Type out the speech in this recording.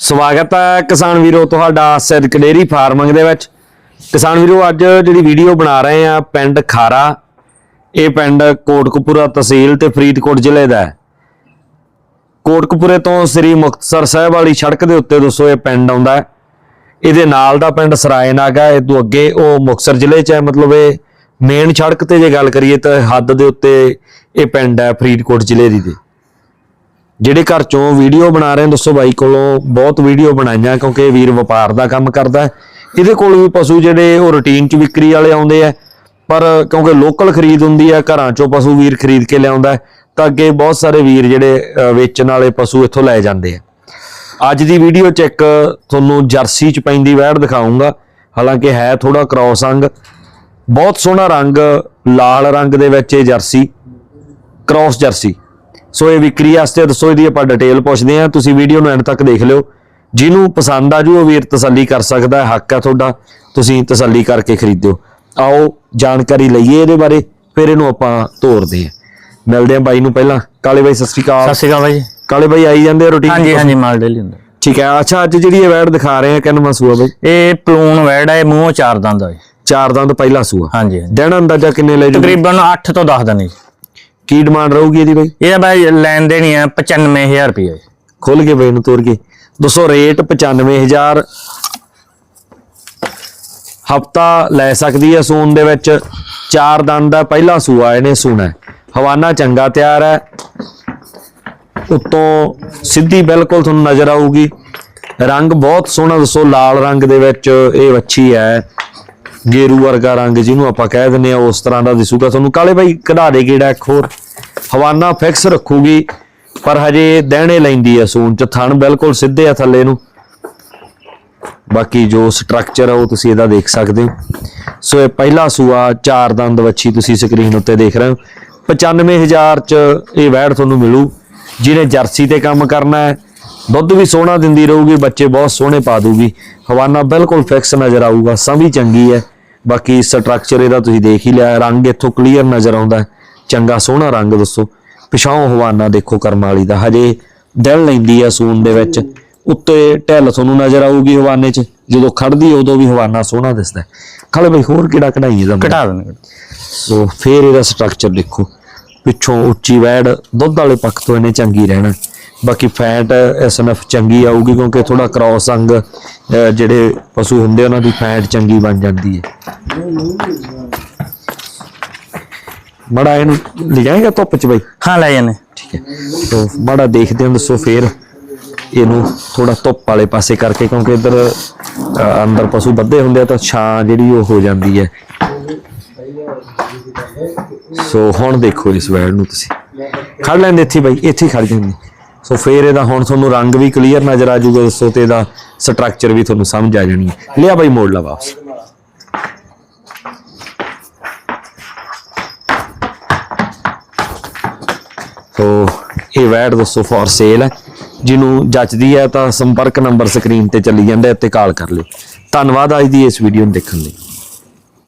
ਸਵਾਗਤ ਹੈ ਕਿਸਾਨ ਵੀਰੋ ਤੁਹਾਡਾ ਸਿਰਕ ਡੇਰੀ ਫਾਰਮਿੰਗ ਦੇ ਵਿੱਚ। ਕਿਸਾਨ ਵੀਰੋ, ਅੱਜ ਜਿਹੜੀ ਵੀਡੀਓ ਬਣਾ ਰਹੇ ਆ ਪਿੰਡ ਖਾਰਾ। ਇਹ ਪਿੰਡ ਕੋਟਕਪੂਰਾ ਤਹਿਸੀਲ ਤੇ ਫਰੀਦਕੋਟ ਜ਼ਿਲ੍ਹੇ ਦਾ ਹੈ। ਕੋਟਕਪੂਰੇ ਤੋਂ ਸ੍ਰੀ ਮੁਕਤਸਰ ਸਾਹਿਬ ਵਾਲੀ ਸੜਕ ਦੇ ਉੱਤੇ ਦੋਸਤੋ ਇਹ ਪਿੰਡ ਆਉਂਦਾ ਇਹਦੇ ਨਾਲ ਦਾ ਪਿੰਡ ਸਰਾਏ ਨਾਗਾ ਇਹ ਤੋਂ ਅੱਗੇ ਉਹ ਮੁਕਤਸਰ ਜ਼ਿਲ੍ਹੇ 'ਚ ਹੈ। ਮਤਲਬ ਇਹ ਮੇਨ ਸੜਕ ਤੇ ਜੇ ਗੱਲ ਕਰੀਏ ਤਾਂ ਹੱਦ ਦੇ ਉੱਤੇ ਇਹ ਪਿੰਡ ਹੈ ਫਰੀਦਕੋਟ ਜ਼ਿਲ੍ਹੇ ਦੀ ਦੇ ਜਿਹੜੇ ਘਰ ਚੋਂ ਵੀਡੀਓ ਬਣਾ ਰਹੇ ਦੱਸੋ ਬਾਈ ਕੋਲੋਂ ਬਹੁਤ ਵੀਡੀਓ ਬਣਾਈਆਂ, ਕਿਉਂਕਿ ਵੀਰ ਵਪਾਰ ਦਾ ਕੰਮ ਕਰਦਾ ਇਹਦੇ ਕੋਲ ਵੀ ਪਸ਼ੂ ਜਿਹੜੇ ਉਹ ਰੁਟੀਨ 'ਚ ਵਿਕਰੀ ਵਾਲੇ ਆਉਂਦੇ ਆ, ਪਰ ਕਿਉਂਕਿ ਲੋਕਲ ਖਰੀਦ ਹੁੰਦੀ ਆ, ਘਰਾਂ ਚੋਂ ਪਸ਼ੂ ਵੀਰ ਖਰੀਦ ਕੇ ਲਿਆਉਂਦਾ ਤਾਂ ਅੱਗੇ ਬਹੁਤ ਸਾਰੇ ਵੀਰ ਜਿਹੜੇ ਵੇਚਣ ਵਾਲੇ ਪਸ਼ੂ ਇੱਥੋਂ ਲੈ ਜਾਂਦੇ ਆ। ਅੱਜ ਦੀ ਵੀਡੀਓ 'ਚ ਇੱਕ ਤੁਹਾਨੂੰ ਜਰਸੀ 'ਚ ਪੈਂਦੀ ਵੈੜ ਦਿਖਾਉਂਗਾ ਹਾਲਾਂਕਿ ਹੈ ਥੋੜਾ ਕ੍ਰਾਸ ਅੰਗ। ਬਹੁਤ ਸੋਹਣਾ ਰੰਗ, ਲਾਲ ਰੰਗ ਦੇ ਵਿੱਚ ਇਹ ਜਰਸੀ ਕ੍ਰਾਸ ਜਰਸੀ। ਸੋ ਇਹ ਵਿਕਰੀ ਵਾਸਤੇ ਦੱਸੋ ਇਹਦੀ ਆਪਾਂ ਡਿਟੇਲ ਪੁੱਛਦੇ ਹਾਂ। ਤੁਸੀਂ ਵੀਡੀਓ ਨੂੰ ਐਂਡ ਤੱਕ ਦੇਖ ਲਿਓ। ਜਿਹਨੂੰ ਪਸੰਦ ਆ ਜੂ ਉਹ ਵੀਰ ਤਸੱਲੀ ਕਰ ਸਕਦਾ ਹੈ ਹੱਕ ਹੈ ਤੁਹਾਡਾ। ਤੁਸੀਂ ਤਸੱਲੀ ਕਰਕੇ ਖਰੀਦਿਓ। ਆਓ ਜਾਣਕਾਰੀ ਲਈਏ ਇਹਦੇ ਬਾਰੇ ਫਿਰ ਇਹਨੂੰ ਆਪਾਂ ਤੋਰਦੇ ਹਾਂ। ਮਿਲਦੇ ਹਾਂ ਬਾਈ ਨੂੰ ਪਹਿਲਾਂ। ਕਾਲੇ ਬਾਈ ਸਤਿ ਸ਼੍ਰੀ ਸਤਿ ਅਕਾਲ ਸ਼੍ਰੀ ਅਕਾਲ ਬਾਈ। ਕਾਲੇ ਬਾਈ ਆਈ ਜਾਂਦੇ ਰੁਟੀਨ ਹਾਂਜੀ ਹਾਂਜੀ ਮਾਲ ਡੇਲੀ ਹੁੰਦਾ। ਠੀਕ ਹੈ। ਅੱਛਾ ਅੱਜ ਜਿਹੜੀ ਇਹ ਵੈੜ ਦਿਖਾ ਰਹੇ ਆ ਕਿੰਨਵਾਂ ਸੂਆ ਬਾਈ? ਇਹ ਪਲੂਨ ਵੈੜ ਹੈ ਮੂੰਹੋਂ ਚਾਰ ਦੰਦ ਹੈ ਚਾਰ ਦੰਦ ਪਹਿਲਾ ਸੂਆ। ਹਾਂਜੀ। ਦਿਨ ਅੰਦਾਜ਼ਾ ਕਿੰਨੇ ਲੈ ਜੂ ਤਕਰੀਬਨ 8 ਤੋਂ 10 ਦਿਨ ਜੀ। ਕੀ ਡਿਮਾਂਡ ਰਹੂਗੀ ਇਹਦੀ ਬਾਈ? ਇਹਦਾ ਬਾਈ ਲੈਣ ਦੇਣੀ ਹੈ 95000 ਰੁਪਏ ਖੁੱਲ ਕੇ ਬਈ ਨੂੰ ਤੋਰ ਕੇ। ਦੋਸਤੋ ਰੇਟ 95000 ਹਫਤਾ ਲੈ ਸਕਦੀ ਹੈ ਸੂਨ ਦੇ ਵਿੱਚ। ਚਾਰ ਦੰਦ ਦਾ ਪਹਿਲਾ ਸੂਆ ਇਹਨੇ ਸੂਣਾ। ਹਵਾਨਾ ਚੰਗਾ ਤਿਆਰ ਹੈ। ਉੱਤੋਂ ਸਿੱਧੀ ਬਿਲਕੁਲ ਤੁਹਾਨੂੰ ਨਜ਼ਰ ਆਊਗੀ। ਰੰਗ ਬਹੁਤ ਸੋਹਣਾ ਦੱਸੋ ਲਾਲ ਰੰਗ ਦੇ ਵਿੱਚ ਇਹ ਵੱਛੀ ਹੈ। ਗੇਰੂ ਵਰਗਾ ਰੰਗ ਜਿਹਨੂੰ ਆਪਾਂ ਕਹਿ ਦਿੰਦੇ ਆ ਉਸ ਤਰ੍ਹਾਂ ਦਾ ਦਿਸੂਗਾ। ਤੁਹਾਨੂੰ ਕਾਲੇ ਬਾਈ ਕਢਾ ਦੇ ਗੇੜਾ ਇੱਕ ਹੋਰ। ਹਵਾਨਾ ਫਿਕਸ ਰੱਖੂਗੀ, ਪਰ ਹਜੇ ਦਹਿਣੇ ਲੈਂਦੀ ਆ ਸੂਨ ਚ, ਥਣ ਬਿਲਕੁਲ ਸਿੱਧੇ ਆ ਥੱਲੇ ਨੂੰ। ਬਾਕੀ ਜੋ ਸਟਰਕਚਰ ਆ, ਉਹ ਤੁਸੀਂ ਇਹਦਾ ਦੇਖ ਸਕਦੇ ਹੋ। ਸੋ ਇਹ ਪਹਿਲਾ ਸੂਆ, ਚਾਰ ਦੰਦ ਵੱਛੀ ਤੁਸੀਂ ਸਕਰੀਨ ਉੱਤੇ ਦੇਖ ਰਹੇ ਹੋ। 95000 ਚ ਇਹ ਵੈੜ ਤੁਹਾਨੂੰ ਮਿਲੂ। ਜਿਹਨੇ ਜਰਸੀ ਤੇ ਕੰਮ ਕਰਨਾ ਹੈ, ਦੁੱਧ ਵੀ ਸੋਹਣਾ ਦਿੰਦੀ ਰਹੂਗੀ, ਬੱਚੇ ਬਹੁਤ ਸੋਹਣੇ ਪਾ ਦੂਗੀ। ਹਵਾਨਾ ਬਿਲਕੁਲ ਫਿਕਸ ਨਜ਼ਰ ਆਊਗਾ ਸੰਭੀ ਚੰਗੀ ਹੈ। ਬਾਕੀ ਸਟਰਕਚਰ ਇਹਦਾ ਤੁਸੀਂ ਦੇਖ ਹੀ ਲਿਆ ਰੰਗ ਇੱਥੋਂ ਕਲੀਅਰ ਨਜ਼ਰ ਆਉਂਦਾ। ਚੰਗਾ ਸੋਹਣਾ ਰੰਗ ਦੱਸੋ। ਪਿਛਾਉਂ ਹਵਾਨਾ ਦੇਖੋ ਕਰਮ ਵਾਲੀ ਦਾ ਹਜੇ ਦਿਲ ਲੈਂਦੀ ਆ ਸੂਨ ਦੇ ਵਿੱਚ। ਉੱਤੇ ਢਿੱਲ ਤੁਹਾਨੂੰ ਨਜ਼ਰ ਆਊਗੀ ਹਵਾਨੇ 'ਚ ਜਦੋਂ ਖੜਦੀ ਉਦੋਂ ਵੀ ਹਵਾਨਾ ਸੋਹਣਾ ਦਿਸਦਾ। ਖਲੇ ਬਈ ਹੋਰ ਕਿਹੜਾ ਕਢਾਈ ਇਹਦਾ ਘਟਾ ਦੇਣਗੇ ਸੋ ਫੇਰ ਇਹਦਾ ਸਟਰਕਚਰ ਦੇਖੋ। ਪਿੱਛੋਂ ਉੱਚੀ ਵੈੜ ਦੁੱਧ ਵਾਲੇ ਪੱਖ ਤੋਂ ਇਹਨੇ ਚੰਗੀ ਰਹਿਣਾ। ਬਾਕੀ ਫੈਟ ਐਸਐਨਐਫ ਚੰਗੀ ਆਊਗੀ ਕਿਉਂਕਿ ਥੋੜਾ ਕ੍ਰਾਸ ਅੰਗ ਜਿਹੜੇ ਪਸ਼ੂ ਹੁੰਦੇ ਉਹਨਾਂ ਦੀ ਫੈਟ ਚੰਗੀ ਬਣ ਜਾਂਦੀ ਹੈ। ਮੜਾ ਇਹਨੂੰ ਲਿਜਾਏਗਾ ਧੁੱਪ ਚ ਬਈ? ਹਾਂ ਲੈ ਜਾਨੇ। ਠੀਕ ਹੈ। ਤੋ ਮਾੜਾ ਦੇਖਦੇ ਹਾਂ ਦੱਸੋ ਫੇਰ ਇਹਨੂੰ ਥੋੜਾ ਧੁੱਪ ਵਾਲੇ ਪਾਸੇ ਕਰਕੇ ਕਿਉਂਕਿ ਇੱਧਰ ਅੰਦਰ ਪਸ਼ੂ ਬੱਧੇ ਹੁੰਦੇ ਆ ਤਾਂ ਛਾਂ ਜਿਹੜੀ ਉਹ ਹੋ ਜਾਂਦੀ ਹੈ। ਸੋ ਹੁਣ ਦੇਖੋ ਇਸ ਵੈੜ ਨੂੰ ਤੁਸੀਂ। ਖੜ ਲੈਂਦੇ ਇੱਥੇ ਬਾਈ ਇੱਥੇ ਖੜ ਜਾਂਦੇ। ਸੋ ਫੇਰ ਇਹਦਾ ਹੁਣ ਤੁਹਾਨੂੰ ਰੰਗ ਵੀ ਕਲੀਅਰ ਨਜ਼ਰ ਆ ਜਾਊਗਾ ਦੱਸੋ ਤੇ ਇਹਦਾ ਸਟਰਕਚਰ ਵੀ ਤੁਹਾਨੂੰ ਸਮਝ ਆ ਜਾਣੀ ਹੈ। ਲਿਆ ਬਾਈ ਮੋੜ ਲਾ ਵਾਪਸ। ਸੋ ਇਹ ਵੈਡ ਦੱਸੋ ਫॉर ਸੇਲ ਹੈ। ਜਿਹਨੂੰ ਜੱਚਦੀ ਹੈ ਤਾਂ ਸੰਪਰਕ ਨੰਬਰ ਸਕਰੀਨ ਤੇ ਚੱਲੀ ਜਾਂਦਾ ਹੈ ਤੇ ਕਾਲ ਕਰ ਲਿਓ। ਧੰਨਵਾਦ ਅੱਜ ਦੀ ਇਸ ਵੀਡੀਓ ਨੂੰ ਦੇਖਣ ਲਈ।